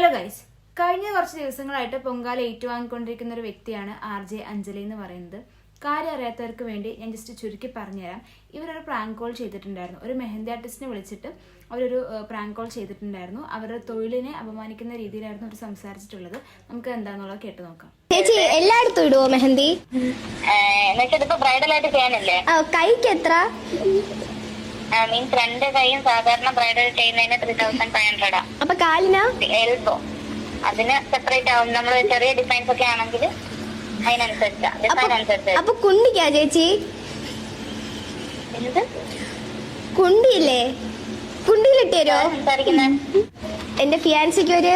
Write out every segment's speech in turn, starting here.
Hello guys കഴിഞ്ഞ കുറച്ച് ദിവസങ്ങളായിട്ട് പൊങ്കാല ഏറ്റുവാങ്ങിക്കൊണ്ടിരിക്കുന്ന ഒരു വ്യക്തിയാണ് ആർ ജെ അഞ്ജലി എന്ന് പറയുന്നത്. കാര്യം അറിയാത്തവർക്ക് വേണ്ടി ഞാൻ ജസ്റ്റ് ചുരുക്കി പറഞ്ഞുതരാം. ഇവരൊരു പ്രാങ്ക് കോൾ ചെയ്തിട്ടുണ്ടായിരുന്നു. ഒരു മെഹന്തി ആർട്ടിസ്റ്റിനെ വിളിച്ചിട്ട് അവരൊരു പ്രാങ്ക് കോൾ ചെയ്തിട്ടുണ്ടായിരുന്നു. അവരുടെ തൊഴിലിനെ അപമാനിക്കുന്ന രീതിയിലായിരുന്നു അവർ സംസാരിച്ചിട്ടുള്ളത്. നമുക്ക് എന്താണെന്നുള്ളത് കേട്ട് നോക്കാം. ചേച്ചി എല്ലായിടത്തും ഇടുവോ മെഹന്തി? ചെയ്യാനല്ലേ? കൈക്ക് എത്ര? മീൻസ് രണ്ട് കൈയും സാധാരണ ബ്രൈഡൽ ചെയ്യുന്നതിന് ത്രീ തൗസൻഡ് ഫൈവ് ഹൺഡ്രഡാ അപ്പൊ കാലിന്? എൽബോ. അതിന് സെപ്പറേറ്റ് ആവും. നമ്മൾ ചെറിയ ഡിസൈൻസ് ഒക്കെ ആണെങ്കിൽ അതിനനുസരിച്ചാ. ഡിസൈൻ അനുസരിച്ച് അപ്പൊ കുണ്ടിക്കാ ചേച്ചി? എന്ത്? കുണ്ടിയില്ലേ? കുണ്ടിയിലിട്ടോ എന്റെ ഫിയാൻസിക്ക് ഒരു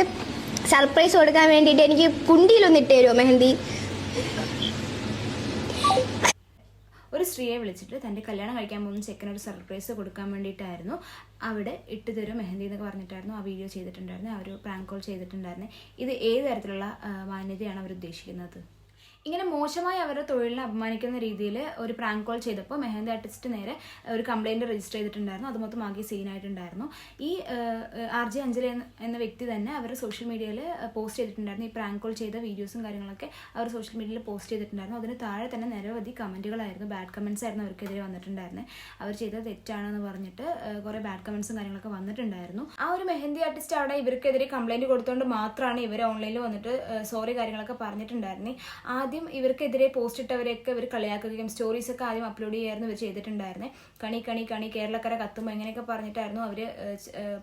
സർപ്രൈസ് കൊടുക്കാൻ വേണ്ടിട്ട് എനിക്ക് കുണ്ടിയിലൊന്ന് ഇട്ട് തരുമോ മെഹന്തി? ഒരു സ്ത്രീയെ വിളിച്ചിട്ട് തന്റെ കല്യാണം കഴിക്കാൻ പോകുന്ന ചെക്കനൊരു സർപ്രൈസ് കൊടുക്കാൻ വേണ്ടിയിട്ടായിരുന്നു. അവിടെ ഇട്ട് തരും മെഹന്തി എന്നൊക്കെ പറഞ്ഞിട്ടായിരുന്നു ആ വീഡിയോ ചെയ്തിട്ടുണ്ടായിരുന്നു ആ ഒരു പ്രാങ്ക് കോൾ ചെയ്തിട്ടുണ്ടായിരുന്നു ഇത് ഏത് തരത്തിലുള്ള മാന്യതയാണ് അവർ ഉദ്ദേശിക്കുന്നത്? ഇങ്ങനെ മോശമായി അവരുടെ തൊഴിലിനെ അപമാനിക്കുന്ന രീതിയിൽ ഒരു പ്രാങ്ക് കോൾ ചെയ്തപ്പോൾ മെഹന്തി ആർട്ടിസ്റ്റ് നേരെ ഒരു കംപ്ലൈന്റ് രജിസ്റ്റർ ചെയ്തിട്ടുണ്ടായിരുന്നു. അത് മൊത്തം ആകെ സീനായിട്ടുണ്ടായിരുന്നു ഈ ആർ ജെ അഞ്ജലി എന്ന- എന്ന വ്യക്തി തന്നെ അവർ സോഷ്യൽ മീഡിയയിൽ പോസ്റ്റ് ചെയ്തിട്ടുണ്ടായിരുന്നു. ഈ പ്രാങ്ക് കോൾ ചെയ്ത വീഡിയോസും കാര്യങ്ങളൊക്കെ അവർ സോഷ്യൽ മീഡിയയിൽ പോസ്റ്റ് ചെയ്തിട്ടുണ്ടായിരുന്നു. അതിന് താഴെ തന്നെ നിരവധി കമന്റുകളായിരുന്നു ബാഡ് കമൻസ് ആയിരുന്നു അവർക്കെതിരെ വന്നിട്ടുണ്ടായിരുന്നത് അവർ ചെയ്തത് തെറ്റാണെന്ന് പറഞ്ഞിട്ട് കുറേ ബാഡ് കമൻസും കാര്യങ്ങളൊക്കെ വന്നിട്ടുണ്ടായിരുന്നു. ആ ഒരു മെഹന്തി ആർട്ടിസ്റ്റ് അവിടെ ഇവർക്കെതിരെ കംപ്ലൈന്റ് കൊടുത്തുകൊണ്ട് മാത്രമാണ് ഇവർ ഓൺലൈനിൽ വന്നിട്ട് സോറി കാര്യങ്ങളൊക്കെ പറഞ്ഞിട്ടുണ്ടായിരുന്നു. ആദ്യം ഇവർക്കെതിരെ പോസ്റ്റ് ഇട്ടവരെയൊക്കെ ഇവർ കളിയാക്കുകയും സ്റ്റോറീസ് ഒക്കെ ആദ്യം അപ്ലോഡ് ചെയ്യായിരുന്നു ഇവർ ചെയ്തിട്ടുണ്ടായിരുന്നത് കണി കണി കണി കേരളക്കര കത്തുമ്പോൾ ഇങ്ങനെയൊക്കെ പറഞ്ഞിട്ടായിരുന്നു അവർ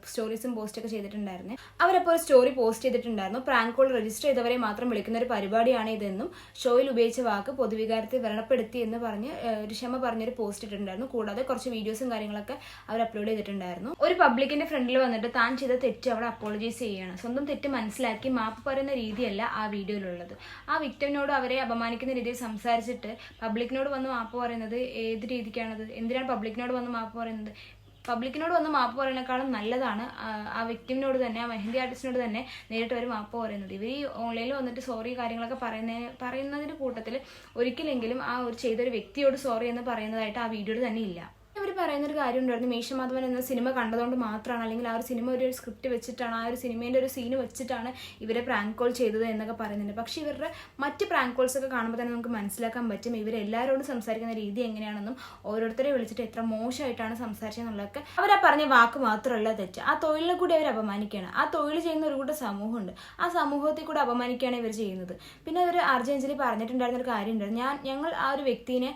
സ്റ്റോറീസും പോസ്റ്റൊക്കെ ചെയ്തിട്ടുണ്ടായിരുന്നു. അവരപ്പോൾ ഒരു സ്റ്റോറി പോസ്റ്റ് ചെയ്തിട്ടുണ്ടായിരുന്നു. പ്രാങ്ക് കോൾ രജിസ്റ്റർ ചെയ്തവരെ മാത്രം വിളിക്കുന്ന ഒരു പരിപാടിയാണ് ഇതെന്നും ഷോയിൽ ഉപയോഗിച്ച വാക്ക് പൊതുവികാരത്തെ വ്രണപ്പെടുത്തി എന്ന് പറഞ്ഞ് ഒരു ക്ഷമ പറഞ്ഞൊരു പോസ്റ്റ് ഇട്ടിട്ടുണ്ടായിരുന്നു. കൂടാതെ കുറച്ച് വീഡിയോസും കാര്യങ്ങളൊക്കെ അവർ അപ്ലോഡ് ചെയ്തിട്ടുണ്ടായിരുന്നു. ഒരു പബ്ലിക്കിന്റെ ഫ്രണ്ടിൽ വന്നിട്ട് താൻ ചെയ്ത തെറ്റ് അവിടെ അപ്പോളജൈസ് ചെയ്യുകയാണ് സ്വന്തം തെറ്റ് മനസ്സിലാക്കി മാപ്പ് പറയുന്ന രീതിയല്ല ആ വീഡിയോയിലുള്ളത് ആ വിക്ടമിനോട് അവരെ അപമാനിക്കുന്ന രീതിയിൽ സംസാരിച്ചിട്ട് പബ്ലിക്കിനോട് വന്ന് മാപ്പ് പറയുന്നത് ഏത് രീതിക്കാണത്? എന്തിനാണ് പബ്ലിക്കിനോട് വന്ന് മാപ്പ് പറയുന്നത്? പബ്ലിക്കിനോട് വന്ന് മാപ്പ് പറയുന്നതിനേക്കാളും നല്ലതാണ് ആ- വ്യക്തിമിനോട് തന്നെ ആ മെഹന്തി ആർട്ടിസ്റ്റിനോട് തന്നെ നേരിട്ട് ഒരു മാപ്പ് പറയുന്നത്. ഇവർ ഈ ഓൺലൈനിൽ വന്നിട്ട് സോറി കാര്യങ്ങളൊക്കെ പറയുന്ന പറയുന്നതിന്റെ കൂട്ടത്തിൽ ഒരിക്കലെങ്കിലും ആ ഒരു ചെയ്തൊരു വ്യക്തിയോട് സോറി എന്ന് പറയുന്നതായിട്ട് ആ വീഡിയോയിൽ തന്നെ ഇല്ല. പറയുന്ന ഒരു കാര്യം ഉണ്ടായിരുന്നു മീശമാധവൻ എന്ന സിനിമ കണ്ടതുകൊണ്ട് മാത്രമാണ് അല്ലെങ്കിൽ ആ ഒരു സിനിമ ഒരു സ്ക്രിപ്റ്റ് വെച്ചിട്ടാണ് ആ ഒരു സിനിമേന്റെ ഒരു സീന് വെച്ചിട്ടാണ് ഇവരെ പ്രാങ്ക് കോൾ ചെയ്തത് എന്നൊക്കെ പറയുന്നുണ്ട്. പക്ഷേ ഇവരുടെ മറ്റ് പ്രാങ്ക് കോൾസ് ഒക്കെ കാണുമ്പോൾ തന്നെ നമുക്ക് മനസ്സിലാക്കാൻ പറ്റും ഇവരെല്ലാവരോടും സംസാരിക്കുന്ന രീതി എങ്ങനെയാണെന്നും ഓരോരുത്തരെ വിളിച്ചിട്ട് എത്ര മോശമായിട്ടാണ് സംസാരിച്ചതെന്നുള്ളതൊക്കെ അവർ ആ പറഞ്ഞ വാക്ക് മാത്രമല്ല തെറ്റ്. ആ തൊഴിലിനെ കൂടി അവർ അപമാനിക്കുകയാണ്. ആ തൊഴിൽ ചെയ്യുന്ന ഒരു കൂട്ടം സമൂഹമുണ്ട്. ആ സമൂഹത്തിൽ കൂടെ അപമാനിക്കുകയാണ് ഇവർ ചെയ്യുന്നത്. പിന്നെ അവർ അർജന്റീന പറഞ്ഞിട്ടുണ്ടായിരുന്ന ഒരു കാര്യം ഉണ്ടായിരുന്നു ഞാൻ ഞങ്ങൾ ആ ഒരു വ്യക്തിനെ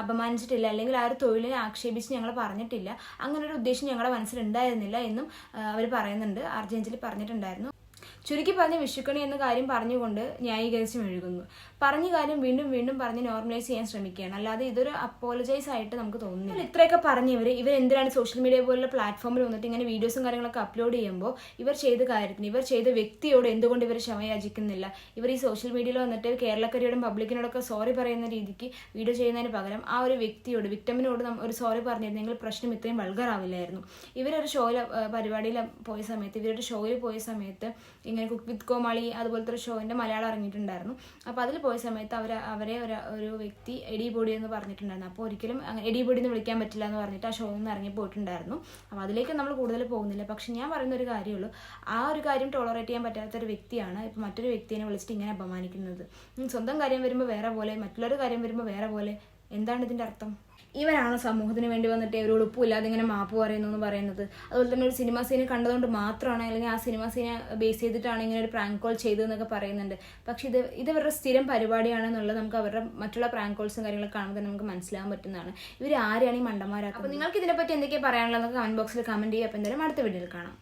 അപമാനിച്ചിട്ടില്ല അല്ലെങ്കിൽ ആ ഒരു തൊഴിലിനെ ആക്ഷേപിച്ച് ഞങ്ങൾ പറഞ്ഞിട്ടില്ല. അങ്ങനെ ഒരു ഉദ്ദേശം ഞങ്ങളുടെ മനസ്സിലുണ്ടായിരുന്നില്ല എന്നും അവർ പറയുന്നുണ്ട്. അർജന്റീന പറഞ്ഞിട്ടുണ്ടായിരുന്നു. ചുരുക്കി പറഞ്ഞ വിഷുക്കണി എന്ന കാര്യം പറഞ്ഞുകൊണ്ട് ന്യായീകരിച്ച് മെഴുകുന്നു പറഞ്ഞ കാര്യം വീണ്ടും വീണ്ടും പറഞ്ഞ് നോർമലൈസ് ചെയ്യാൻ ശ്രമിക്കുകയാണ്. അല്ലാതെ ഇതൊരു അപ്പോളജൈസ് ആയിട്ട് നമുക്ക് തോന്നുന്നു ഇത്രയൊക്കെ പറഞ്ഞ് ഇവർ ഇവർ എന്തിനാണ് സോഷ്യൽ മീഡിയ പോലുള്ള പ്ലാറ്റ്ഫോമിൽ വന്നിട്ട് ഇങ്ങനെ വീഡിയോസും കാര്യങ്ങളൊക്കെ അപ്ലോഡ് ചെയ്യുമ്പോൾ ഇവർ ചെയ്ത കാര്യത്തിന് ഇവർ ചെയ്ത വ്യക്തിയോട് എന്തുകൊണ്ട് ഇവർ ക്ഷമയാചിക്കുന്നില്ല ഇവർ ഈ സോഷ്യൽ മീഡിയയിൽ വന്നിട്ട് കേരളക്കരയോടും പബ്ലിക്കിനോടൊക്കെ സോറി പറയുന്ന രീതിക്ക് വീഡിയോ ചെയ്യുന്നതിന് പകരം ആ ഒരു വ്യക്തിയോട് വിക്ടമിനോട് ഒരു സോറി പറഞ്ഞിരുന്നെങ്കിൽ പ്രശ്നം ഇത്രയും വൾഗറാവില്ലായിരുന്നു ഇവരൊരു ഷോയിൽ പരിപാടിയിൽ പോയ സമയത്ത് ഇവരൊരു ഷോയിൽ പോയ സമയത്ത് ഇങ്ങനെ കുക്ക് വിത്ത് കോമാളി അതുപോലത്തെ ഒരു ഷോന്റെ മലയാളം ഇറങ്ങിയിട്ടുണ്ടായിരുന്നു. അപ്പോൾ അതിൽ പോയ സമയത്ത് അവർ അവരെ ഒരു ഒരു വ്യക്തി എഡി ബോഡി എന്ന് പറഞ്ഞിട്ടുണ്ടായിരുന്നു. അപ്പോൾ ഒരിക്കലും എടി ബോഡി എന്ന് വിളിക്കാൻ പറ്റില്ല എന്ന് പറഞ്ഞിട്ട് ആ ഷോയിൽ നിന്ന് ഇറങ്ങി പോയിട്ടുണ്ടായിരുന്നു. അപ്പോൾ അതിലേക്ക് നമ്മൾ കൂടുതൽ പോകുന്നില്ല. പക്ഷെ ഞാൻ പറയുന്ന ഒരു കാര്യമുള്ളൂ. ആ ഒരു കാര്യം ടോളറേറ്റ് ചെയ്യാൻ പറ്റാത്ത ഒരു വ്യക്തിയാണ് ഇപ്പോൾ മറ്റൊരു വ്യക്തിയെ വിളിച്ചിട്ട് ഇങ്ങനെ അപമാനിക്കുന്നത്. സ്വന്തം കാര്യം വരുമ്പോൾ വേറെ പോലെ മറ്റുള്ളൊരു കാര്യം വരുമ്പോൾ വേറെ പോലെ എന്താണ് ഇതിന്റെ അർത്ഥം? ഇവരാണ് സമൂഹത്തിന് വേണ്ടി വന്നിട്ട് ഒരു ഉളുപ്പില്ലാതെ ഇങ്ങനെ മാപ്പ് പറയുന്നു എന്ന് പറയുന്നത്? അതുപോലെ തന്നെ ഒരു സിനിമ സീനെ കണ്ടതുകൊണ്ട് മാത്രമാണ് അല്ലെങ്കിൽ ആ സിനിമ സീനെ ബേസ് ചെയ്തിട്ടാണ് ഇങ്ങനെ ഒരു പ്രാങ്ക് കോൾ ചെയ്തു എന്നൊക്കെ പറയുന്നുണ്ട്. പക്ഷെ ഇത് ഇത് ഇവരുടെ സ്ഥിരം പരിപാടിയാണെന്നുള്ളത് നമുക്ക് അവരുടെ മറ്റുള്ള പ്രാങ്ക് കോൾസും കാര്യങ്ങളൊക്കെ കാണുമ്പോൾ തന്നെ നമുക്ക് മനസ്സിലാകാൻ പറ്റുന്നതാണ്. ഇവർ ആരെയാണ് ഈ മണ്ടന്മാരാക്കുക അപ്പോൾ നിങ്ങൾക്ക് ഇതിനെപ്പറ്റി എന്തൊക്കെയാണ് പറയാനുള്ളതെന്നൊക്കെ കമന്റ് ബോക്സിൽ കമന്റ് ചെയ്യുക. അപ്പോൾ എന്തായാലും അടുത്ത വീഡിയോയിൽ കാണാം.